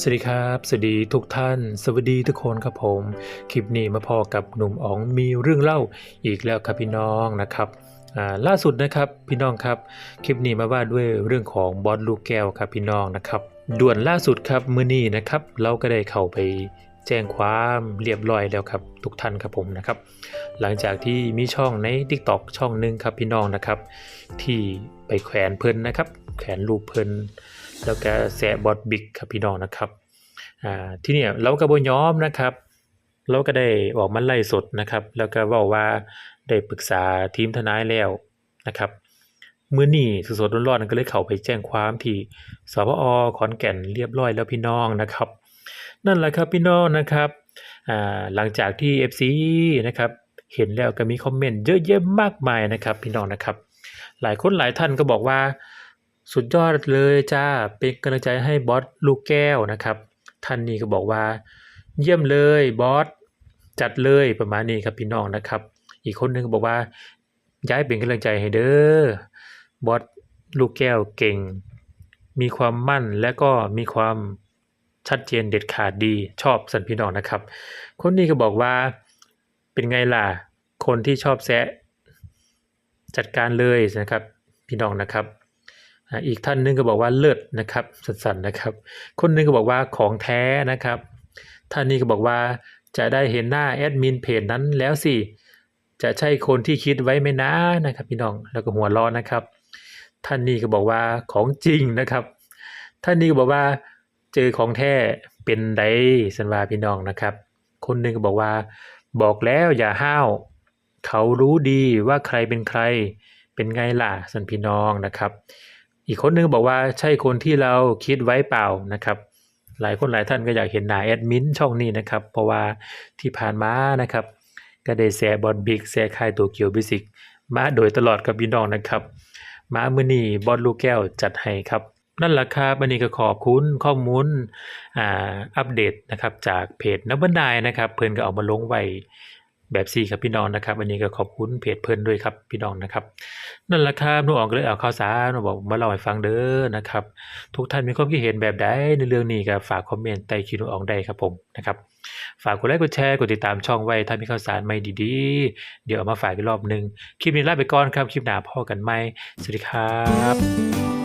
สวัสดีครับ สวัสดีทุกท่าน สวัสดีทุกคนครับผม คลิปนี้มาพอกับหนุ่มอ๋องมีเรื่องเล่าอีกแล้วครับพี่น้องนะครับล่าสุดนะครับพี่น้องครับ คลิปนี้มาว่าด้วยเรื่องของบอสลูกแก้วครับพี่น้องนะครับ ด่วนล่าสุดครับมื้อนี้นะครับ เราก็ได้เข้าไปแจ้งความเรียบร้อยแล้วครับทุกท่านครับผมนะครับ หลังจากที่มีช่องใน TikTok ช่องหนึ่งครับพี่น้องนะครับ ที่ไปแขวนเพลินนะครับ แขวนรูปเพลิน แล้วก็แซะบอดบิ๊กครับพี่น้องนะครับที่เนี่ยเราก็บ่ยอมนะครับ เราก็ได้ออกมาไล่สดนะครับ แล้วก็ว้าว่าได้ปรึกษาทีมทนายแล้วนะครับเมื้อนี้สดๆร้อนๆก็เลยเข้าไปแจ้งความที่สพอขอนแก่นเรียบร้อยแล้วพี่น้องนะครับ นั่นแหละครับพี่น้องนะครับหลังจากที่ FC นะครับเห็นแล้วก็มีคอมเมนต์เยอะแยะมากมายนะครับ พี่น้องนะครับ หลายคนหลายท่านก็บอกว่า สุดยอดเลยจ้า เป็นกำลังใจให้บอสลูกแก้วนะครับ ท่านนี้ก็บอกว่า เยี่ยมเลยบอสจัดเลยประมาณนี้ครับพี่น้องนะครับ อีกคนหนึงก็บอกว่า ย้ายเป็นกำลังใจให้เด้อบอสลูกแก้วเก่ง มีความมั่นและก็มีความชัดเจนเด็ดขาดดีชอบสันพี่น้องนะครับ คนนี้ก็บอกว่าเป็นไงล่ะ คนที่ชอบแซะจัดการเลยนะครับ พี่น้องนะครับ อีกท่านหนึงก็บอกว่าเลิศนะครับสันๆนะครับ คนหนึงก็บอกว่าของแท้นะครับ ท่านนี้ก็บอกว่าจะได้เห็นหน้าแอดมินเพจนั้นแล้วสิจะใช่คนที่คิดไว้ไหมนะนะครับ พี่น้องแล้วก็หัวร้อนนะครับ ท่านนี้ก็บอกว่าของจริงนะครับ ท่านนี้ก็บอกว่าเจอของแท้เป็นไดสันวาพี่น้องนะครับ คนหนึงก็บอกว่า บอกแล้วอย่าห้าวเขารู้ดีว่าใครเป็นใคร เป็นไงล่ะสันพี่น้องนะครับ อีกคนหนึงบอกว่าใช่คนที่เราคิดไว้เปล่านะครับ หลายคนหลายท่านก็อยากเห็นหน้าแอดมินช่องนี้นะครับ เพราะว่าที่ผ่านมานะครับก็ได้แชร์บอลบิ๊กแชร์ค่ายตัวเกียวบิสิกมาโดยตลอดกับพี่น้องนะครับ มามือนีบอลลูกแก้วจัดให้ครับ นั่นแหละครับวันนี้ก็ขอบคุณข้อมูลอ่าอัปเดตนะครับจากเพจนับบันไดนะครับ เพิ่อนก็เอามาลงไว้ แบบซี่ครับพี่น้องนะครับวันนี้ก็ขอบคุณเพจเพิ่นด้วยครับพี่น้องนะครับนั่นแหละครับหนูออกก็เลยเอาข่าวสารมาบอกมาเล่าให้ฟังเด้อนะครับทุกท่านมีความคิดเห็นแบบใดในเรื่องนี้ก็ฝากคอมเมนต์ใต้คลิปหนูออกได้ครับผมนะครับฝากกดไลค์กดแชร์กดติดตามช่องไว้ถ้ามีข่าวสารใหม่ดีๆ เดี๋ยวเอามาฝากอีกรอบหนึงคลิปนี้ลาไปก่อนครับคลิปหน้าพ่อกันใหม่สวัสดีครับ